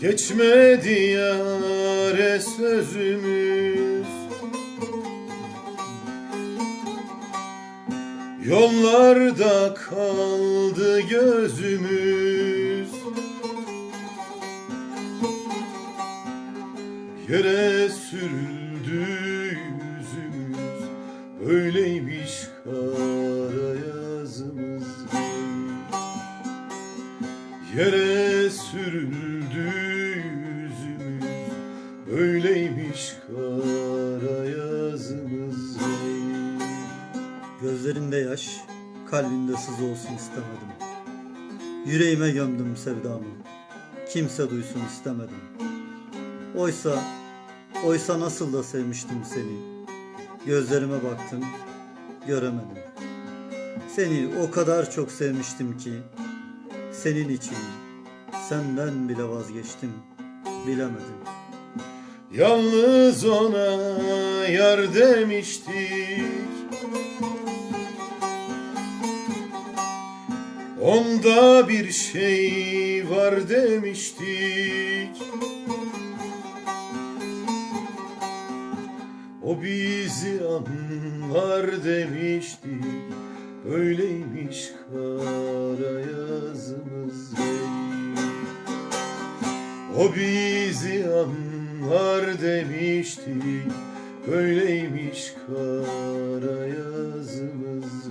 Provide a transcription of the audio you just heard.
Geçmedi yare sözümüz. Yollarda kaldı gözümüz. Yere sürüldü yüzümüz. Öyleymiş kara Yere sürüldü yüzümüz Öyleymiş kara yazımız Gözlerinde yaş, kalbinde sız olsun istemedim. Yüreğime gömdüm sevdamı. Kimse duysun istemedim. Oysa, oysa nasıl da sevmiştim seni. Gözlerime baktım, göremedim. Seni o kadar çok sevmiştim ki, senin için. Senden bile vazgeçtim, bilemedim. Yalnız ona yar demiştik. Onda bir şey var demiştik. O bizi anlar demiştik Öyleymiş kara yazımız O bizi anlar demiştik Öyleymiş kara yazımız